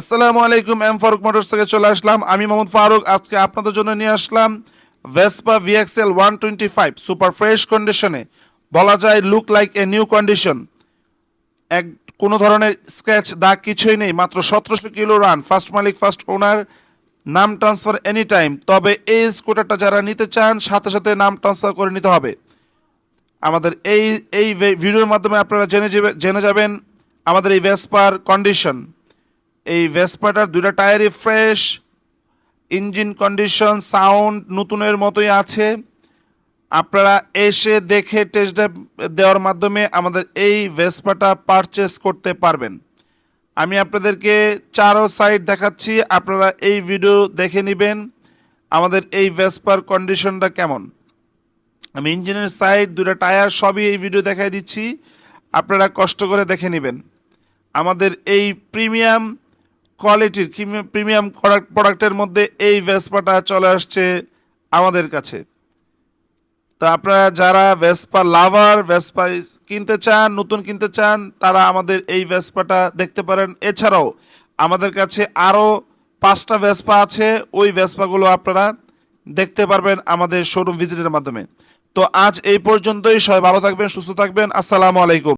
আসসালামু আলাইকুম M Faruk motors থেকে চলে আসলাম। আমি মোহাম্মদ ফারুক, আজকে আপনাদের জন্য নিয়ে আসলাম Vespa VXL one twenty five super fresh কন্ডিশনে বলা যায় look like a new condition এক, কোনো ধরনের স্ক্র্যাচ দাগ কিছুই নেই, মাত্র সতেরোশো কিলো রান ফার্স্ট মালিক ফার্স্ট ওনার নাম ট্রান্সফার এনি টাইম তবে এই স্কুটারটা যারা নিতে চান, সাথে সাথে নাম ট্রান্সফার করে নিতে হবে। আমাদের এই এই ভিডিওর মাধ্যমে আপনারা জেনে জেনে যাবেন আমাদের এই ভেসপার কন্ডিশন এই ভেসপাটার দুইটা টায়ারই ফ্রেশ ইঞ্জিন কন্ডিশন সাউন্ড নতুনের মতোই আছে। আপনারা এসে দেখে টেস্ট দেওয়ার মাধ্যমে আমাদের এই ভেসপাটা পারচেস করতে পারবেন। আমি আপনাদেরকে চারো সাইড দেখাচ্ছি, আপনারা এই ভিডিও দেখে নেবেন, আমাদের এই ভেসপার কন্ডিশনটা কেমন। আমি ইঞ্জিনের সাইড দুটো টায়ার, সবই এই ভিডিও দেখাই দিচ্ছি, আপনারা কষ্ট করে দেখে নেবেন। আমাদের এই প্রিমিয়াম কোয়ালিটির প্রিমিয়াম প্রোডাক্টের মধ্যে এই ভেসপাটা চলে আসছে আমাদের কাছে। তো আপনারা যারা ভেসপা লাভার, ভেসপা কিনতে চান, নতুন কিনতে চান, তারা আমাদের এই ভেসপাটা দেখতে পারেন। এছাড়াও আমাদের কাছে আরও পাঁচটা ভেসপা আছে, ওই ভেসপাগুলো আপনারা দেখতে পারবেন আমাদের শোরুম ভিজিটের মাধ্যমে। তো আজ এই পর্যন্তই, সবাই ভালো থাকবেন, সুস্থ থাকবেন, আসসালামু আলাইকুম।